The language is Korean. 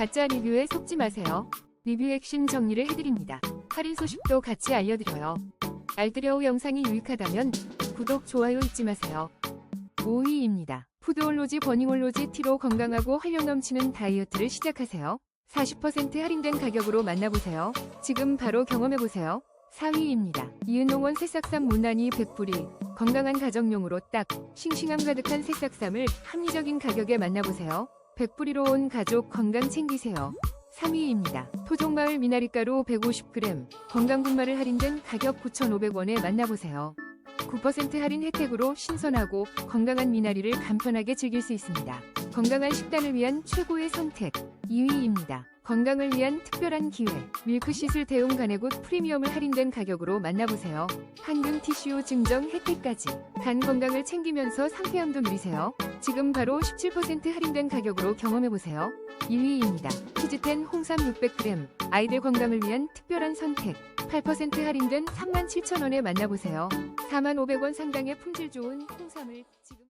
가짜 리뷰에 속지 마세요. 리뷰 핵심 정리를 해드립니다. 할인 소식도 같이 알려드려요. 알뜰여우 영상이 유익하다면 구독, 좋아요 잊지 마세요. 5위입니다. 푸드올로지 버닝올로지 티로 건강하고 활력 넘치는 다이어트를 시작하세요. 40% 할인된 가격으로 만나보세요. 지금 바로 경험해보세요. 4위입니다. 이은농원 새싹삼 무난히 100불이 건강한 가정용으로 딱 싱싱함 가득한 새싹삼을 합리적인 가격에 만나보세요. 100불이로 온 가족 건강 챙기세요. 3위입니다. 토종마을 미나리가루 150g 건강분말을 할인된 가격 9,500원에 만나보세요. 9% 할인 혜택으로 신선하고 건강한 미나리를 간편하게 즐길 수 있습니다. 건강한 식단을 위한 최고의 선택 2위입니다. 건강을 위한 특별한 기회 밀크시슬 대용 가내굿 프리미엄을 할인된 가격으로 만나보세요. 한금 티슈 증정 혜택까지 간 건강을 챙기면서 상쾌함도 누리세요. 지금 바로 17% 할인된 가격으로 경험해보세요. 1위입니다. 치즈텐 홍삼 600g 아이들 건강을 위한 특별한 선택 8% 할인된 37,000원에 만나보세요. 4만 500원 상당의 품질 좋은 홍삼을 지금